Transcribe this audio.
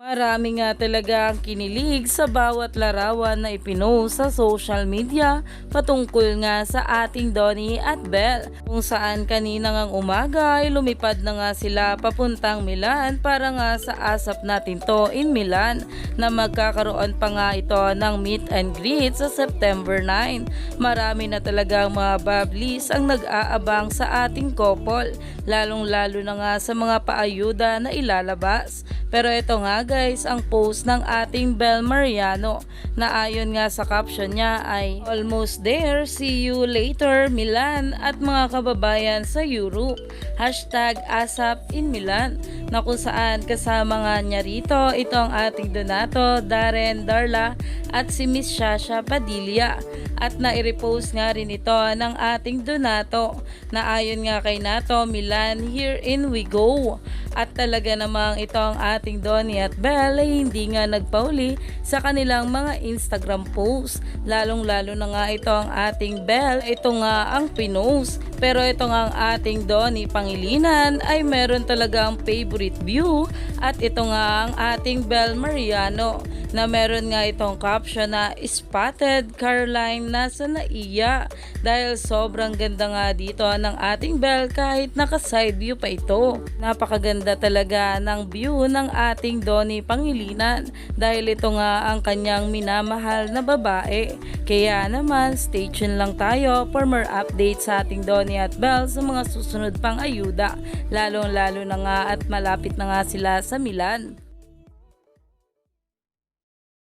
Marami nga talaga ang kinilig sa bawat larawan na ipinost sa social media patungkol nga sa ating Donnie at Belle kung saan kanina ngang umaga ay lumipad na nga sila papuntang Milan para nga sa asap natin to in Milan na magkakaroon pa nga ito ng meet and greet sa September 9. Marami na talaga ang mga bablis ang nag-aabang sa ating couple lalong lalo na nga sa mga paayuda na ilalabas. Pero ito nga guys, ang post ng ating Bel Mariano na ayon nga sa caption niya ay Almost there, see you later Milan at mga kababayan sa Europe. Hashtag ASAP in Milan na kung saan kasama nga niya rito ito ang ating Donato, Darren, Darla at si Miss Shasha Padilla. At nai-repost nga rin ito ng ating Donato na ayon nga kay Nato, Milan, here in we go. At talaga namang ito ang ating Donnie at Belle hindi nga nagpauli sa kanilang mga Instagram posts. Lalong lalo na nga ito ang ating Belle, ito nga ang pinost. Pero ito nga ang ating Donnie Pangilinan ay meron talagang favorite view at ito nga ang ating Belle Mariano na meron nga itong caption na Spotted Caroline nasa naiya dahil sobrang ganda nga dito ng ating Belle kahit naka side view pa ito. Napakaganda talaga ng view ng ating Donnie Pangilinan dahil ito nga ang kanyang minamahal na babae. Kaya naman stay tuned lang tayo for more updates sa ating Donnie at Belle sa mga susunod pang ayuda lalong lalo na nga at malapit na nga sila sa Milan.